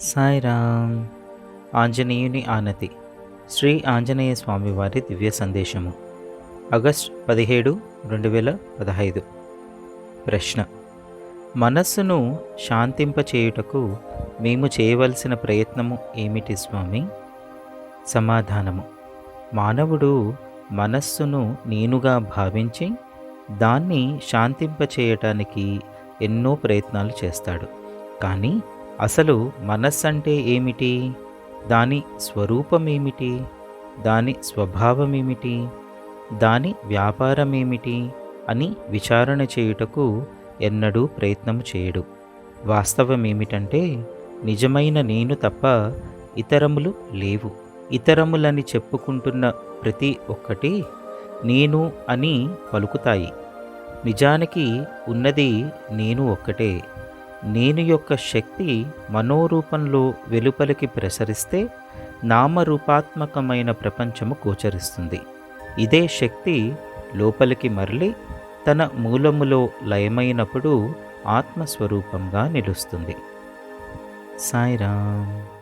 సాయిరామ్. ఆంజనేయుని ఆనతి. శ్రీ ఆంజనేయ స్వామి వారి దివ్య సందేశము. ఆగస్ట్ పదిహేడు రెండు వేల పదహైదు. ప్రశ్న. మనస్సును శాంతింపచేయుటకు మేము చేయవలసిన ప్రయత్నము ఏమిటి స్వామి? సమాధానము. మానవుడు మనస్సును నేనుగా భావించి దాన్ని శాంతింపచేయటానికి ఎన్నో ప్రయత్నాలు చేస్తాడు. కానీ అసలు మనస్సు అంటే ఏమిటి? దాని స్వరూపమేమిటి? దాని స్వభావమేమిటి? దాని వ్యాపారమేమిటి? అని విచారణ చేయుటకు ఎన్నడూ ప్రయత్నం చేయడు. వాస్తవమేమిటంటే నిజమైన నేను తప్ప ఇతరములు లేవు. ఇతరములని చెప్పుకుంటున్న ప్రతి ఒక్కటి నేను అని పలుకుతాయి. నిజానికి ఉన్నది నేను ఒక్కటే. నేను యొక్క శక్తి మనోరూపంలో వెలుపలికి ప్రసరిస్తే నామరూపాత్మకమైన ప్రపంచము గోచరిస్తుంది. ఇదే శక్తి లోపలికి మరలి తన మూలములో లయమైనప్పుడు ఆత్మస్వరూపంగా నిలుస్తుంది. సాయిరామ్.